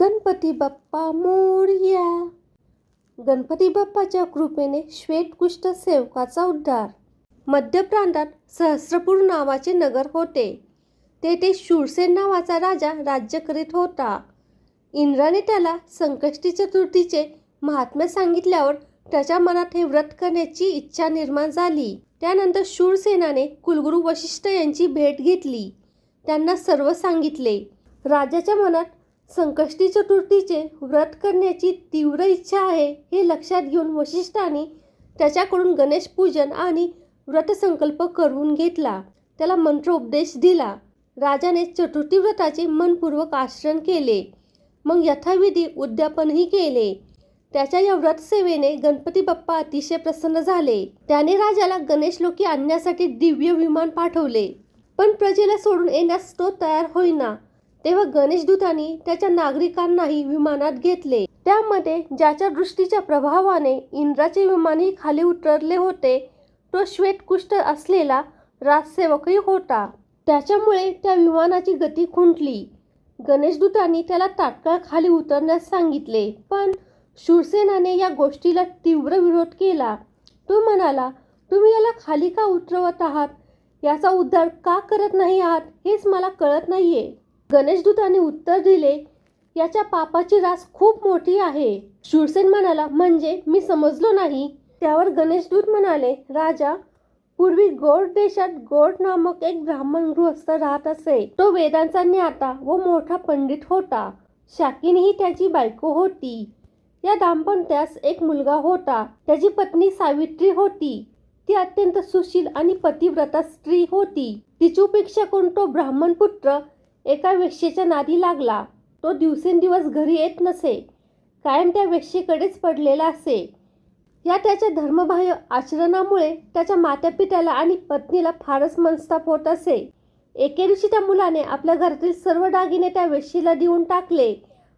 गणपती बाप्पा मोरया. गणपती बाप्पाच्या कृपेने श्वेतकुष्ठ सेवकाचा उद्धार. मध्य प्रांतात सहस्रपूर नावाचे नगर होते. तेथे शूरसेन नावाचा राजा राज्य करीत होता. इंद्राने त्याला संकष्टी चतुर्थीचे महात्म्य सांगितल्यावर त्याच्या मनात हे व्रत करण्याची इच्छा निर्माण झाली. त्यानंतर शूरसेनाने कुलगुरू वशिष्ठ यांची भेट घेतली. त्यांना सर्व सांगितले. राजाच्या मनात संकष्टी चतुर्थीचे व्रत करण्याची तीव्र इच्छा आहे हे लक्षात घेऊन वशिष्ठाने त्याच्याकडून गणेश पूजन आणि व्रतसंकल्प करून घेतला. त्याला मंत्रोपदेश दिला. राजाने चतुर्थी व्रताचे मनपूर्वक आश्रण केले. मग यथाविधी उद्यापनही केले. त्याच्या या व्रत सेवेने गणपती बाप्पा अतिशय प्रसन्न झाले. त्याने राजाला गणेश लोकी आणण्यासाठी दिव्य विमान पाठवले. पण प्रजेला सोडून येण्यास तो तयार होईना. तेव्हा गणेश दूतांनी त्याच्या नागरिकांनाही विमानात घेतले. त्यामध्ये ज्याच्या दृष्टीच्या प्रभावाने इंद्राचे विमानही खाली उतरले होते तो श्वेतकुष्ठ असलेला राजसेवकही होता. त्याच्यामुळे त्या विमानाची गती खुंटली. गणेशदूतांनी त्याला तात्काळ खाली उतरण्यास सांगितले पण शूरसेनाने या गोष्टीला तीव्र विरोध केला. तो म्हणाला तुम्ही याला खाली का उतरवत आहात? याचा उद्धार का करत नाही आहात? हेच मला कळत नाहीये. गणेशदूताने उत्तर दिले याच्या पापाची रास खूप मोठी आहे. शूरसेन म्हणाला म्हणजे मी समजलो नाही. त्यावर गणेशदूत म्हणाले राजा पूर्वी गोड देशात गोड नामक एक ब्राह्मण गृहस्थ राहत असे. तो वेदांचा ज्ञाता व मोठा पंडित होता. शाकिनीही त्याची बायको होती. या दाम्पत्यास एक मुलगा होता. त्याची पत्नी सावित्री होती. ती अत्यंत सुशील आणि पतिव्रता स्त्री होती. तिची उपेक्षा करून तो ब्राह्मण पुत्र एका वेश्येच्या नादी लागला. तो दिवसेंदिवस घरी येत नसे. कायम त्या वेश्येकडेच पडलेला असे. या त्याच्या धर्मबाह्य आचरणामुळे त्याच्या मातापित्याला आणि पत्नीला फारच मनस्ताप होत असे. एके दिवशी त्या मुलाने आपल्या घरातील सर्व दागिने त्या वेशीला देऊन टाकले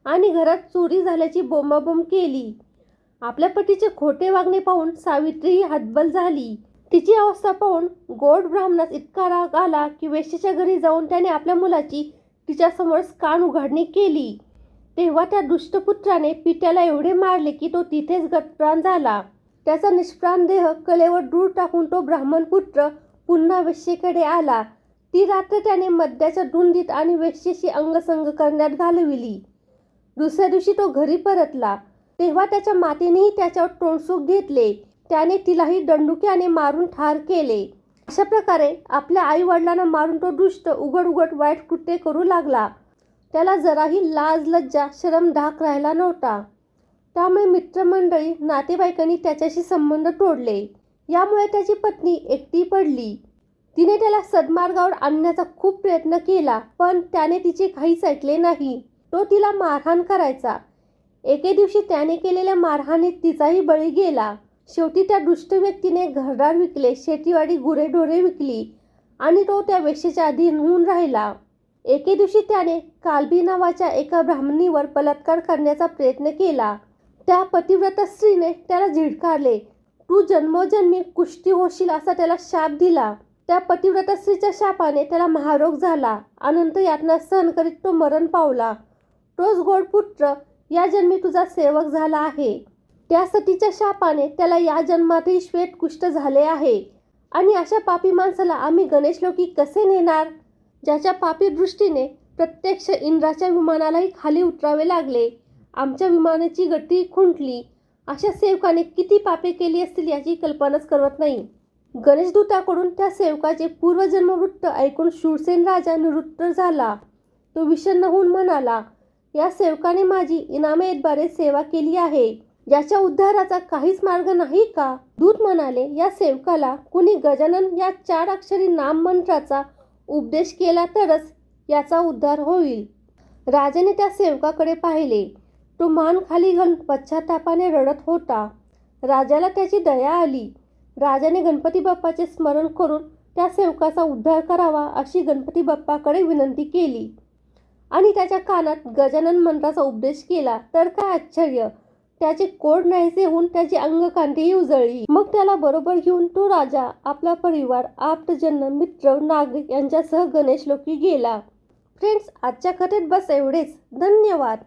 आणि घरात चोरी झाल्याची बोंबाबोंब केली. आपल्या पतीचे खोटे वागणे पाहून सावित्री हतबल झाली. तिची अवस्था पाहून गोड ब्राह्मणास इतका राग आला की वेशीच्या घरी जाऊन त्याने आपल्या मुलाची तिच्यासमोर कान उघडणी केली. तेव्हा त्या दुष्टपुत्राने पित्याला एवढे मारले की तो तिथेच गतप्राण झाला. त्याचा निष्प्राण देह कलेवर दूर टाकून तो ब्राह्मण पुत्र पुन्हा वेश्येकडे आला. ती रात्र त्याने मद्याच्या धुंदीत आणि वेश्येशी अंगसंग करण्यात घालविली. दुसऱ्या दिवशी तो घरी परतला. तेव्हा त्याच्या मातेनेही त्याच्यावर तोंडसूक घेतले. त्याने तिलाही दंडुक्याने मारून ठार केले. अशा प्रकारे आपल्या आई वडिलांना मारून तो दुष्ट उघड उघड वाईट कृत्य करू लागला. त्याला जराही लाज लज्जा शरम धाक राहिला नव्हता. त्यामुळे मित्रमंडळी नातेवाईकांनी त्याच्याशी संबंध तोडले. यामुळे त्याची पत्नी एकटी पडली. तिने त्याला सद्मार्गावर आणण्याचा खूप प्रयत्न केला पण त्याने तिचे काहीच ऐकले नाही. तो तिला मारहाण करायचा. एके दिवशी त्याने केलेल्या मारहाणीत तिचाही बळी गेला. शेवटी त्या दुष्ट व्यक्तीने घरदार विकले शेतीवाडी गुरेढोरे विकली आणि तो त्या वेश्येच्या अधीन होऊन राहिला. एके दिवशी त्याने कालबी नावाच्या एका ब्राह्मणीवर बलात्कार करण्याचा प्रयत्न केला. त्या पतिव्रता स्त्रीने त्याला झिडकारले तू जन्मोजन्मी कुष्टी होशील असा त्याला शाप दिला त्या पतिव्रता स्त्रीच्या शापाने त्याला महारोग झाला. अनंत यातना सहन करीत तो मरण पावला. तोच गोड पुत्र या जन्मी तुझा सेवक झाला आहे. त्या सतीच्या शापाने त्याला या जन्मातही श्वेत कुष्ट झाले आहे. आणि अशा पापी माणसाला आम्ही गणेश लोकी कसे नेणार? ज्याच्या पापी दृष्टीने प्रत्यक्ष इंद्राच्या विमानालाही खाली उतरावे लागले. आमच्या विमानाची गती खुंटली. अशा सेवकाने किती पापे केली असतील याची कल्पनाच करत नाही. गणेशदूताकडून त्या सेवकाचे पूर्वजन्मवृत्त ऐकून शूरसेन राजा निवृत्त झाला. तो विषन्न होऊन म्हणाला या सेवकाने माझी इनामेद्वारे सेवा केली आहे. याच्या उद्धाराचा काहीच मार्ग नाही का? दूत म्हणाले या सेवकाला कुणी गजानन या चार अक्षरी नाम मंत्राचा उपदेश केला तरच याचा उद्धार होईल. राजाने त्या सेवकाकडे पाहिले. तो मान खाली घालून पश्चातापाने रडत होता. राजाला त्याची दया आली. राजाने गणपती बाप्पाचे स्मरण करून त्या सेवकाचा उद्धार करावा अशी गणपती बाप्पाकडे विनंती केली. आणि त्याच्या कानात गजानन मंत्राचा उपदेश केला. तर काय आश्चर्य! त्याचे कोड नाहीसे होऊन त्याची अंगकांतीही उजळली. मग त्याला बरोबर घेऊन तो राजा आपला परिवार आप्तजन मित्र नागरिक यांच्यासह गणेश लोकी गेला. फ्रेंड्स आजच्या कथेत बस एवढेच. धन्यवाद.